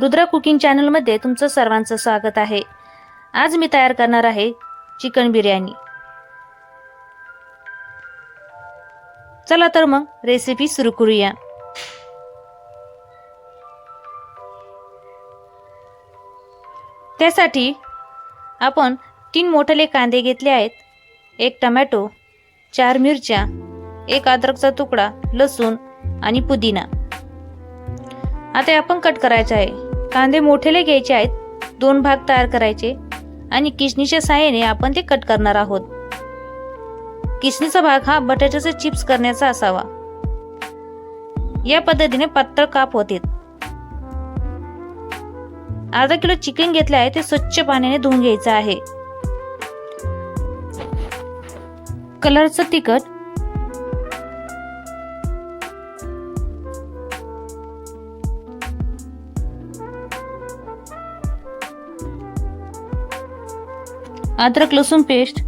Rudra cooking चॅनलमध्ये तुमचं सर्वांचं स्वागत आहे. आज मी तयार करणार आहे चिकन बिर्याणी. चला तर मग रेसिपी सुरू करूया. त्यासाठी आपण तीन मोठले कांदे घेतले आहेत. एक टमॅटो चार मिरच्या एक अद्रकचा तुकडा लसूण आणि पुदिना. आता आपण कट करायचं आहे. कांदे मोठेले घ्यायचे आहेत दोन भाग तयार करायचे आणि किसणीच्या साहाय्याने आपण ते कट करणार आहोत. किसणीचा भाग हा बटाट्याचे चिप्स करण्याचा असावा. या पद्धतीने पातळ काप होते अर्धा किलो चिकन घेतले आहे ते स्वच्छ पाण्याने धुवून घ्यायचं आहे. कलरचं तिखट अद्रक लसूण पेस्ट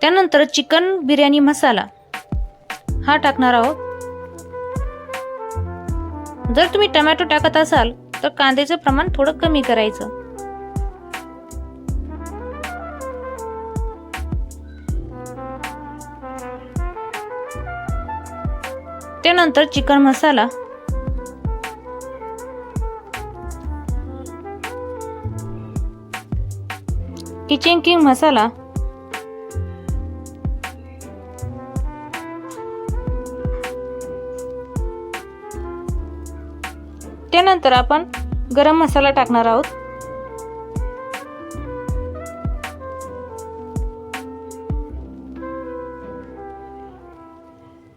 त्यानंतर चिकन बिर्याणी मसाला. हा टाकणार आहोत. जर तुम्ही टमॅटो टाकत असाल तर कांद्याचं प्रमाण थोडं कमी करायचं. त्यानंतर chicken masala. Kitchen king masala. त्यानंतर आपण गरम मसाला टाकणार आहोत.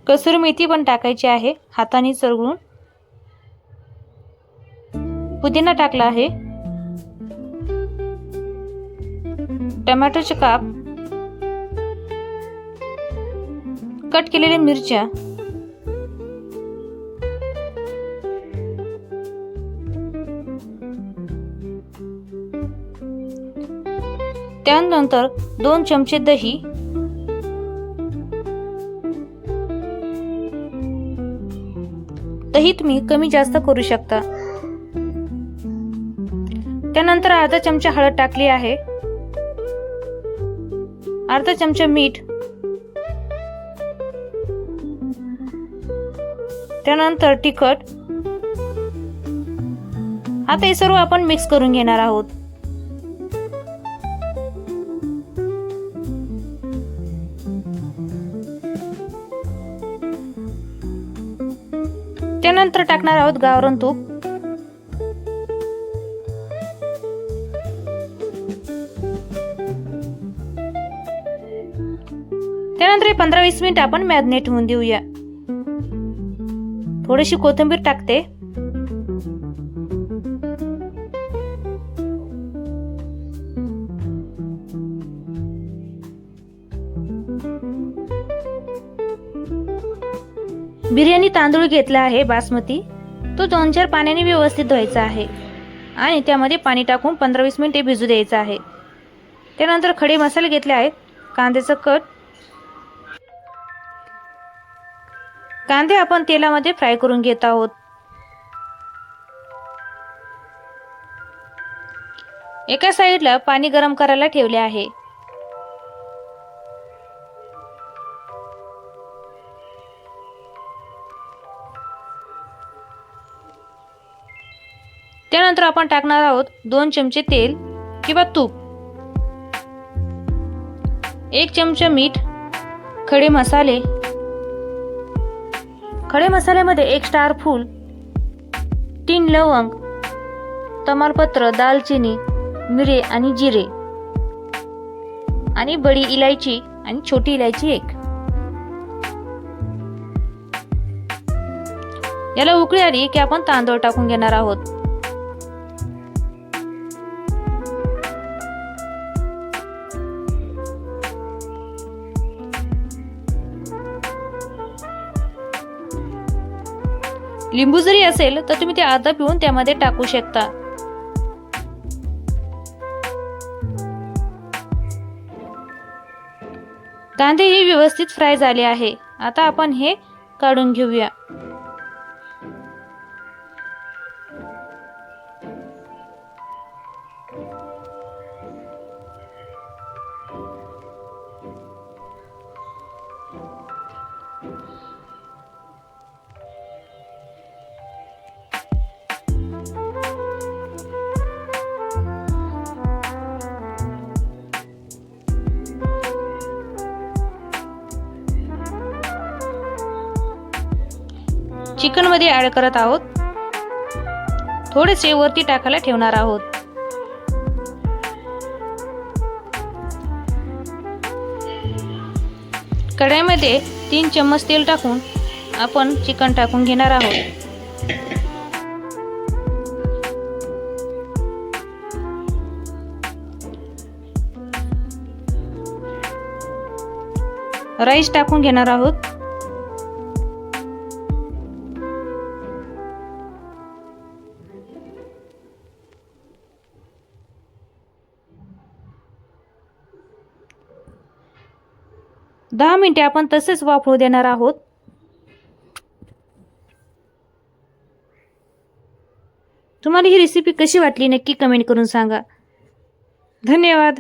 कसुरी मेथी पण टाकायची आहे हाताने चरगळून पुदिना टाकला आहे. टमॅटोचे काप. कट केलेल्या मिरच्या. त्यानंतर दोन चमचे दही. दही तुम्ही कमी जास्त करू शकता. त्यानंतर अर्धा चमचा हळद टाकली आहे. अर्धा चमचा मीठ. त्यानंतर तिखट. आता हे सर्व आपण मिक्स करून घेणार आहोत. त्यानंतर टाकणार आहोत गावरण तूप. त्यानंतर हे पंधरा वीस मिनिट आपण मॅरिनेट होऊन देऊया. थोडीशी कोथिंबीर टाकते. बिर्याणी तांदूळ घेतला आहे बासमती. तो दोन चार पाण्याने व्यवस्थित धुवायचा आहे. आणि त्यामध्ये पाणी टाकून पंधरा वीस मिनिटे भिजू द्यायचं आहे. त्यानंतर खडे मसाले घेतले आहेत. कांद्याचं कट. कांदे आपण तेलामध्ये फ्राय करून घेत आहोत. एका साईडला पाणी गरम करायला ठेवले आहे. त्यानंतर आपण टाकणार आहोत दोन चमचे तेल किंवा तूप. एक चमचा मीठ खडे मसाले. खडे मसाल्यामध्ये एक स्टार फूल तीन लवंग तमालपत्र दालचिनी मिरे आणि जिरे. आणि बडी इलायची आणि छोटी इलायची एक. याला उकळी आली की आपण तांदूळ टाकून घेणार आहोत. लिंबू जरी असेल तर तुम्ही ते अर्धा पिऊन त्यामध्ये टाकू शकता. कांदे हे व्यवस्थित फ्राय झाले आहे. आता आपण हे काढून घेऊया. चिकनमध्ये ॲड करत आहोत. थोडेसे वरती टाकायला ठेवणार आहोत. कढईमध्ये तीन चम्मच तेल टाकून आपण चिकन टाकून घेणार आहोत. राईस टाकून घेणार आहोत. दहा मिनिटे आपण तसेच वापरू देणार आहोत. तुम्हाला ही रेसिपी कशी वाटली नक्की कमेंट करून सांगा. धन्यवाद.